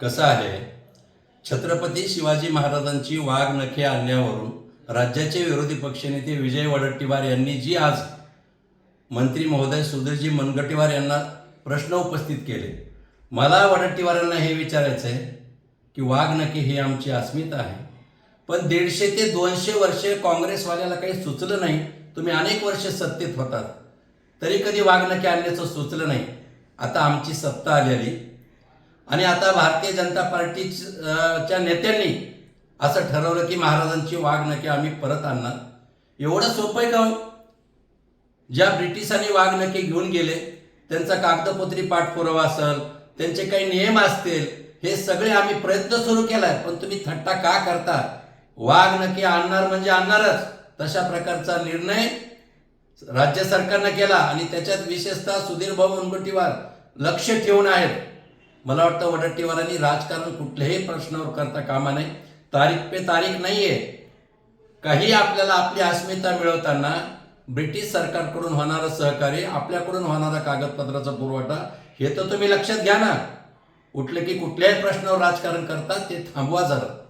कसं आहे? छत्रपती शिवाजी महाराजांची वाघ नखे आणण्यावरून राज्याचे विरोधी पक्षनेते विजय वडट्टीवार यांनी जी आज मंत्री महोदय सुधीरजी मनगटीवार यांना प्रश्न उपस्थित केले मला वडट्टीवारांना हे विचारायचं आहे की वाघ नखे ही आमची अस्मिता आहे. पण दीडशे ते दोनशे वर्षे काँग्रेसवाल्याला काही सुचलं नाही. तुम्ही अनेक वर्षे सत्तेत होतात. तरी कधी वाघ नखे आणण्याचं सुचलं नाही. आता आमची सत्ता आलेली. आणि आता भारतीय जनता पार्टीच्या नेत्यांनी असं ठरवलं की महाराजांची वाघ नखे आम्ही परत आणणार. एवढं सोपं आहे का हो? ज्या ब्रिटिशांनी वाघ घेऊन गेले त्यांचा कागदपत्री पाठपुरावा असेल त्यांचे काही नियम असतील हे सगळे आम्ही प्रयत्न सुरू केलाय पण तुम्ही थट्टा का करता? वाघ आणणार म्हणजे आणणारच. तशा प्रकारचा निर्णय राज्य सरकारनं केला आणि त्याच्यात विशेषतः सुधीर भाऊ मुनगंटीवार लक्ष ठेवून आहेत. मला वाटतं वडट्टीवारांनी राजकारण कुठल्याही प्रश्नावर करता कामा नाही तारीख पे तारीख नाहीये. काही आपल्याला आपली अस्मिता मिळवताना ब्रिटिश सरकारकडून होणारं सहकार्य आपल्याकडून होणारा कागदपत्राचा पुरवठा हे तर तुम्ही लक्षात घ्या ना. उठलं की कुठल्याही प्रश्नावर राजकारण करता ते थांबवा जरा.